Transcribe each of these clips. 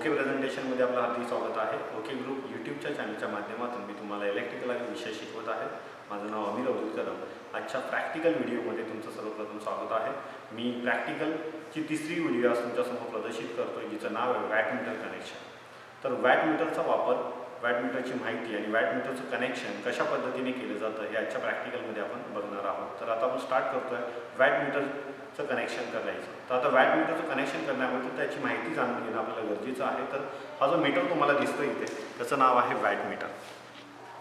Okay प्रेझेंटेशनमध्ये आपलं हार्दिक स्वागत आहे. ओके ग्रुप यूट्यूबच्या चॅनलच्या माध्यमातून मी तुम्हाला इलेक्ट्रिकल आणि विषय शिकवत आहे. माझं नाव अमिर अब्दुल कदम आजच्या प्रॅक्टिकल व्हिडिओमध्ये तुमचं सर्वप्रथम स्वागत आहे. मी प्रॅक्टिकलची तिसरी व्हिडिओ आज तुमच्यासमोर प्रदर्शित करतो जिचं नाव आहे वॅट मीटर कनेक्शन तर वॅट मीटरचा वापर वॅटमीटरची माहिती आणि वॅटमीटरचं कनेक्शन कशा पद्धतीने केलं जातं हे आजच्या प्रॅक्टिकलमध्ये आपण बघणार आहोत. तर आता आपण स्टार्ट करतो आहे वॅटमीटरचं कनेक्शन करायचं तर आता वॅटमीटरचं कनेक्शन करण्यामध्ये त्याची माहिती जाणून घेणं आपल्याला गरजेचं आहे. तर हा जो मीटर तुम्हाला दिसतो इथे त्याचं नाव आहे वॅट मीटर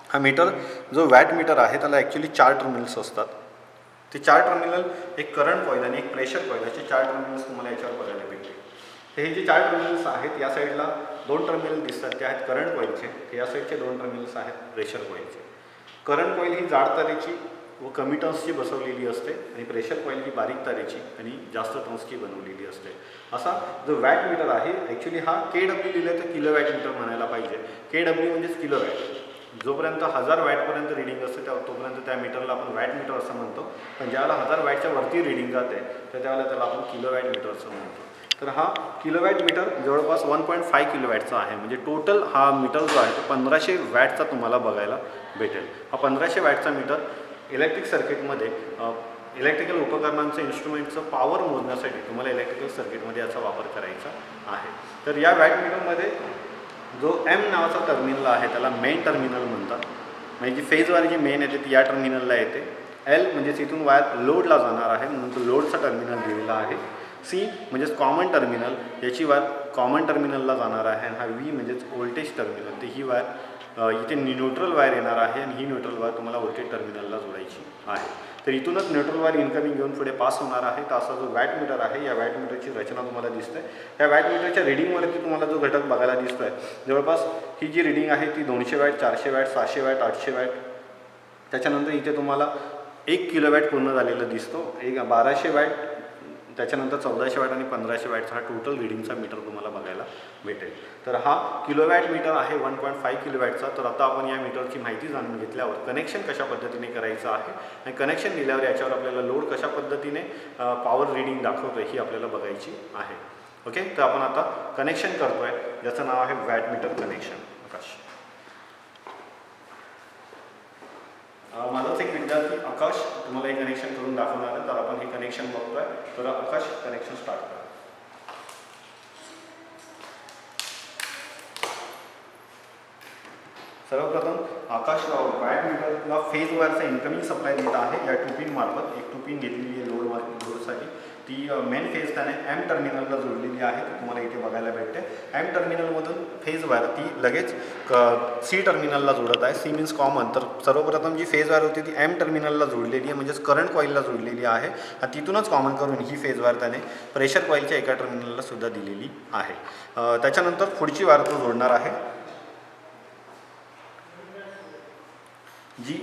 हा मीटर जो वॅट मीटर आहे त्याला ॲक्च्युली चार टर्मिनल्स असतात. ते चार टर्मिनल एक करंट कॉईल आणि एक प्रेशर कॉईल असे चार टर्मिनल्स तुम्हाला याच्यावर बघायला भेटतील. हे जे चार टर्मिनल्स आहेत या साईडला दोन टर्मिनल दिसतात ते आहेत करंट कॉईलचे हे या साईडचे दोन टर्मिनल्स आहेत प्रेशर कॉईलचे करंट कॉईल ही जाड तारेची व कमी टर्न्सची बसवलेली असते आणि प्रेशर कॉईल ही बारीक तारेची आणि जास्त टर्न्सची बनवलेली असते. असा जो वॅट मीटर आहे ॲक्च्युली हा के डब्ल्यू लिहिलं तर किलो वॅट मीटर म्हणायला पाहिजे. के डब्ल्यू म्हणजेच किलो वॅट जोपर्यंत हजार वॅटपर्यंत रिडिंग असते त्या तोपर्यंत त्या मीटरला आपण वॅट मीटर असं म्हणतो. पण ज्यावेळेला हजार वॅटच्या वरती रिडिंग जाते तर त्यावेळेला त्याला आपण किलो वॅट मीटर असं म्हणतो. तर हा किलोवॅट मीटर जवळपास वन पॉईंट फाय किलोवॅटचा आहे. म्हणजे टोटल हा मीटर जो आहे तो पंधराशे वॅटचा तुम्हाला बघायला भेटेल. हा पंधराशे वॅटचा मीटर इलेक्ट्रिक सर्किटमध्ये इलेक्ट्रिकल उपकरणांचं इन्स्ट्रुमेंटचं पॉवर मोजण्यासाठी तुम्हाला इलेक्ट्रिकल सर्किटमध्ये याचा वापर करायचा आहे. तर या वॅट मीटरमध्ये जो एम नावाचा टर्मिनल आहे त्याला मेन टर्मिनल म्हणतात. म्हणजे जी फेजवाली जी मेन येते ती या टर्मिनलला येते. एल म्हणजेच इथून वायर लोडला जाणार आहे म्हणून तो लोडचा टर्मिनल दिलेला आहे. सी म्हणजेच कॉमन टर्मिनल याची वायर कॉमन टर्मिनलला जाणार आहे आणि हा व्ही म्हणजेच व्होल्टेज टर्मिनल तर ही वायर इथे न्यूट्रल वायर येणार आहे आणि ही न्यूट्रल वायर तुम्हाला व्होल्टेज टर्मिनलला जोडायची आहे. तर इथूनच न्यूट्रल वायर इन्कमिंग घेऊन पुढे पास होणार आहे. तर असा जो वॅट मीटर आहे या वॅट मीटरची रचना तुम्हाला दिसते. या वॅट मीटरच्या रिडिंगवरती तुम्हाला जो घटक बघायला दिसतो आहे जवळपास ही जी रिडिंग आहे ती दोनशे वॅट चारशे वॅट सहाशे वॅट आठशे वॅट त्याच्यानंतर इथे तुम्हाला एक किलो वॅट पूर्ण झालेलं दिसतो. एक बाराशे वॅट त्याच्यानंतर चौदाशे वॅट आणि पंधराशे वॅटचा हा टोटल रिडिंगचा मीटर तुम्हाला बघायला भेटेल. तर हा किलोवॅट मीटर आहे वन पॉईंट फाय किलोवॅटचा तर आता आपण या मीटरची माहिती जाणून घेतल्यावर कनेक्शन कशा पद्धतीने करायचं आहे आणि कनेक्शन दिल्यावर याच्यावर आपल्याला लोड कशा पद्धतीने पॉवर रिडिंग दाखवतो ही आपल्याला बघायची आहे. ओके तर आपण आता कनेक्शन करतो आहे ज्याचं नाव आहे वॅट मीटर कनेक्शन आकाश. अ, एक विद्यार्थी आकाश तुम्हाला हे कनेक्शन करून दाखवणार आहे तर आपण हे कनेक्शन बघतोय. तर आकाश कनेक्शन स्टार्ट करा. सर्वप्रथम आकाश वायर मीटरला फेज वायरचा इन्कमिंग सप्लाय देत आहे. या टू पिन मार्फत एक टू पिन घेतलेली आहे लोड लोडसाठी ती मेन फेज त्याने एम टर्मिनलला जोडलेली आहे ती तुम्हाला इथे बघायला भेटते. एम टर्मिनलमधून फेज वायर ती लगेच क सी टर्मिनलला जोडत आहे. सी मीन्स कॉमन तर सर्वप्रथम जी फेज वायर होती ती एम टर्मिनलला जोडलेली आहे म्हणजेच करंट कॉईलला जोडलेली आहे. आणि तिथूनच कॉमन करून ही फेज वायर त्याने प्रेशर कॉईलच्या एका टर्मिनलला सुद्धा दिलेली आहे. त्याच्यानंतर पुढची वायर तो जोडणार आहे. जी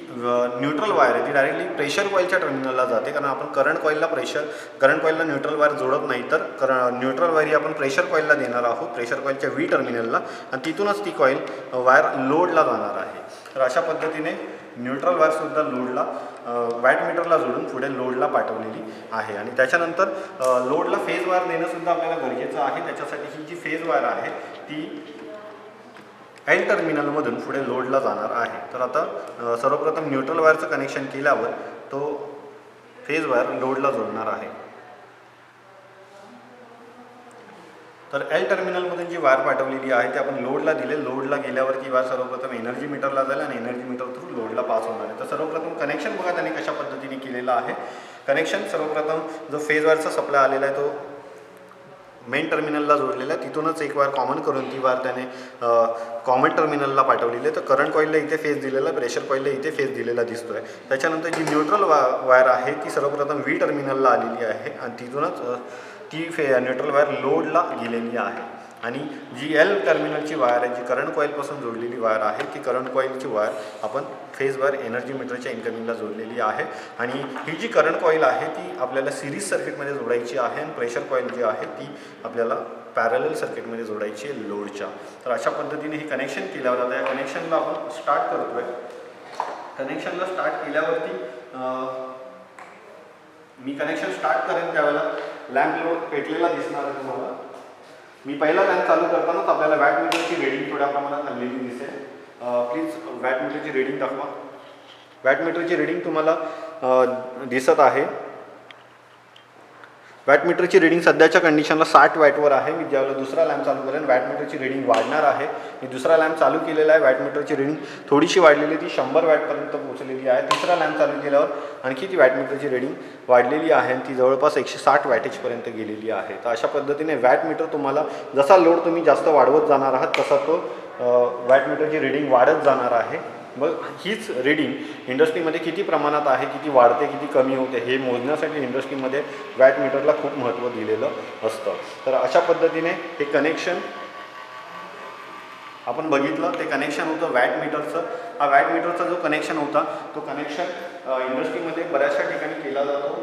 न्यूट्रल वायर आहे ती डायरेक्टली प्रेशर कॉईलच्या टर्मिनलला जाते. कारण आपण करंट कॉईलला प्रेशर करंट कॉईलला न्यूट्रल वायर जोडत नाही तर कर न्यूट्रल वायर ही आपण प्रेशर कॉईलला देणार आहोत प्रेशर कॉईलच्या व्ही टर्मिनलला आणि तिथूनच ती कॉईल वायर लोडला जाणार आहे. तर अशा पद्धतीने न्यूट्रल वायरसुद्धा लोडला वॅट मीटरला जोडून पुढे लोडला पाठवलेली आहे. आणि त्याच्यानंतर लोडला फेज वायर देणंसुद्धा आपल्याला गरजेचं आहे. त्याच्यासाठी ही जी फेज वायर आहे ती एल टर्मिनलमधून पुढे लोडला जाणार आहे. तर आता सर्वप्रथम न्यूट्रल वायरचं कनेक्शन केल्यावर तो फेज वायर लोडला जोडणार आहे. तर एल टर्मिनलमधून जी वायर पाठवलेली आहे ती आपण लोडला दिले. लोडला गेल्यावर ती वायर सर्वप्रथम एनर्जी मीटरला जाईल आणि एनर्जी मीटर थ्रू लोडला पास होणार आहे. तर सर्वप्रथम कनेक्शन बघा त्याने कशा पद्धतीने केलेलं आहे. कनेक्शन सर्वप्रथम जो फेज वायरचा सप्लाय आलेला आहे तो मेन टर्मिनलला जोडलेला तिथूनच एक वार कॉमन करून ती वार त्याने कॉमन टर्मिनलला पाठवलेली. आहे तर करंट कॉईलला इथे फेस दिलेला प्रेशर कॉईलला इथे फेस दिलेला दिसतो आहे त्याच्यानंतर जी न्यूट्रल वा वायर आहे ती सर्वप्रथम व्ही टर्मिनलला आलेली आहे. आणि तिथूनच ती फे न्यूट्रल वायर लोडला गेलेली आहे. आणि जी एल टर्मिनलची वायर आहे जी करंट कॉईलपासून जोडलेली वायर आहे ती करंट कॉईलची वायर आपण फेज एनर्जी मीटरच्या इन्कमिंगला जोडलेली आहे. आणि ही जी करंट कॉईल आहे ती आपल्याला सिरीज सर्किटमध्ये जोडायची आहे आणि प्रेशर कॉईल जी आहे ती आपल्याला पॅरल सर्किटमध्ये जोडायची आहे लोडच्या तर अशा पद्धतीने हे कनेक्शन केल्यावर आता या कनेक्शनला आपण स्टार्ट करतोय. कनेक्शनला स्टार्ट केल्यावरती मी कनेक्शन स्टार्ट करेन त्यावेळेला. लॅम्प लोड पेटलेला दिसणार आहे तुम्हाला. मी पहिला लॅम्प चालू करतानाच आपल्याला वॅट मीटरची रेडिंग थोड्या प्रमाणात आलेली दिसेल. वॅट मीटरची रेडिंग दाखवा. वॅट मीटरची रेडिंग तुम्हाला दिसत आहे. वॅट मीटरची रिडिंग सध्याच्या कंडिशनला साठ वॅटवर आहे. मी ज्यावेळेला दुसरा लॅम्प चालू करेन वॅट मीटरची रिडिंग वाढणार आहे. मी दुसरा लॅम्प चालू केलेला आहे. वॅट मीटरची रिडिंग थोडीशी वाढलेली ती शंभर वॅटपर्यंत पोहोचलेली आहे. तिसरा लॅम्प चालू केल्यावर आणखी ती वॅट मीटरची रिडिंग वाढलेली आहे आणि ती जवळपास एकशे साठ वॅटेजपर्यंत गेलेली आहे. तर अशा पद्धतीने वॅट मीटर तुम्हाला जसा लोड तुम्ही जास्त वाढवत जाणार आहात तसा तो वॅट मीटरची रिडिंग वाढत जाणार आहे. मग हीच रिडिंग इंडस्ट्रीमध्ये किती प्रमाणात आहे किती वाढते किती कमी होते हे मोजण्यासाठी इंडस्ट्रीमध्ये वॅट मीटरला खूप महत्त्व दिलेलं असतं. तर अशा पद्धतीने हे कनेक्शन आपण बघितलं ते कनेक्शन होतं वॅट मीटरचं. हा वॅट मीटरचा जो कनेक्शन होता तो कनेक्शन इंडस्ट्रीमध्ये बऱ्याचशा ठिकाणी केला जातो.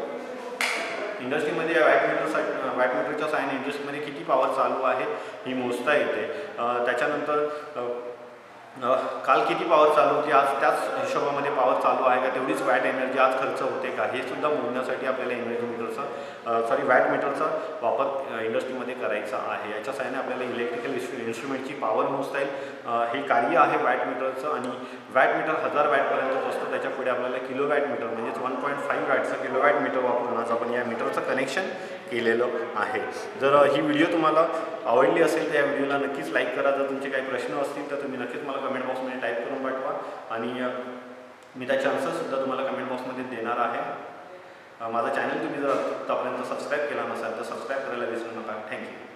इंडस्ट्रीमध्ये वॅट मीटरसाठी वॅट साहाय्याने इंडस्ट्रीमध्ये किती पॉवर चालू आहे ही मोजता येते. त्याच्यानंतर काल किती पॉवर चालू होती? आज त्याच हिशोबामध्ये पॉवर चालू आहे का? तेवढीच वॅट एनर्जी आज खर्च होते का? हे सुद्धा मोजण्यासाठी आपल्याला एनर्जी मीटरचा सॉरी वॅट मीटरचा वापर इंडस्ट्रीमध्ये करायचा आहे. याच्या साहाय्याने आपल्याला इलेक्ट्रिकल इन्स्ट्रुमेंटची पॉवर मोजता येईल. हे कार्य आहे वॅट मीटरचं आणि वॅट मीटर हजार वॅटपर्यंत असतं त्याच्या पुढे आपल्याला किलो वॅट मीटर म्हणजेच वन पॉईंट फाईव्ह वॅटचं किलो वॅट मीटर वापरून आज आपण या मीटरचं कनेक्शन केलेलं आहे. जर ही व्हिडिओ तुम्हाला आवडली असेल तर या व्हिडिओला नक्कीच लाईक करा. जर तुमचे काही प्रश्न असतील तर तुम्ही नक्कीच मला कमेंट बॉक्समध्ये टाईप करून पाठवा. आणि मी त्याचे आन्सरसुद्धा तुम्हाला कमेंट बॉक्समध्ये देणार आहे. माझा चॅनल तुम्ही जर आतापर्यंत सबस्क्राईब केला नसाल तर सबस्क्राईब करायला विसरू नका. थँक्यू